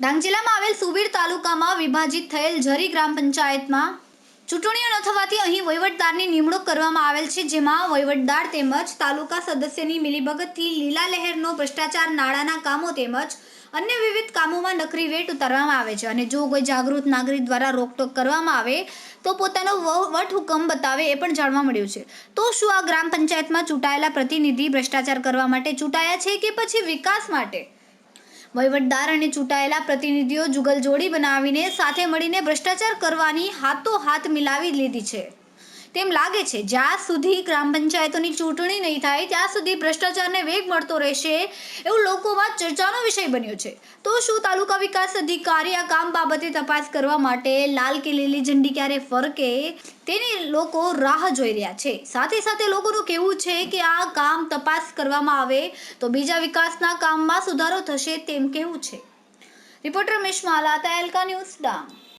ડાંગ જિલ્લામાં આવેલ સુબીર તાલુકામાં વિભાજિત થયેલ ઝરી ગ્રામ પંચાયતમાં ચૂંટણીઓ ન થવાથી અહીં વહીવટદારની નિમણૂક કરવામાં આવેલ છે, જેમાં વહીવટદાર તેમજ તાલુકા સદસ્યની મિલીભગતથી લીલા લહેરનો ભ્રષ્ટાચાર, નાણાંના કામો તેમજ અન્ય વિવિધ કામોમાં નકરી વેટ ઉતારવામાં આવે છે અને જો કોઈ જાગૃત નાગરિક દ્વારા રોકટોક કરવામાં આવે, તો પોતાનો વ- વટહુકમ બતાવે એ પણ જાણવા મળ્યું છે. તો શું આ ગ્રામ પંચાયતમાં ચૂંટાયેલા પ્રતિનિધિ ભ્રષ્ટાચાર કરવા માટે ચૂંટાયા છે કે પછી વિકાસ માટે? વહીવટદાર અને ચૂંટાયેલા પ્રતિનિધિઓ જુગલ જોડી બનાવીને સાથે મળીને ભ્રષ્ટાચાર કરવાની હાથો હાથ મિલાવી લીધી છે. તેમ લાગે છે, જ્યાં સુધી ગ્રામ પંચાયતોની ચૂંટણી નહીં થાય, ત્યાં સુધી ભ્રષ્ટાચારને વેગ મળતો રહેશે એવું લોકોમાં ચર્ચાનો વિષય બન્યો છે. તો શું તાલુકા વિકાસ અધિકારી આ કામ બાબતે તપાસ કરવા માટે લાલ કે લીલી ઝંડી ક્યારે ફરકે તેની લોકો રાહ જોઈ રહ્યા છે. સાથે સાથે લોકોનું કહેવું છે કે આ કામ તપાસ કરવામાં આવે તો બીજા વિકાસના કામમાં સુધારો થશે તેમ કહેવું છે. Reporter Ramesh Mala Tehelka news Dang.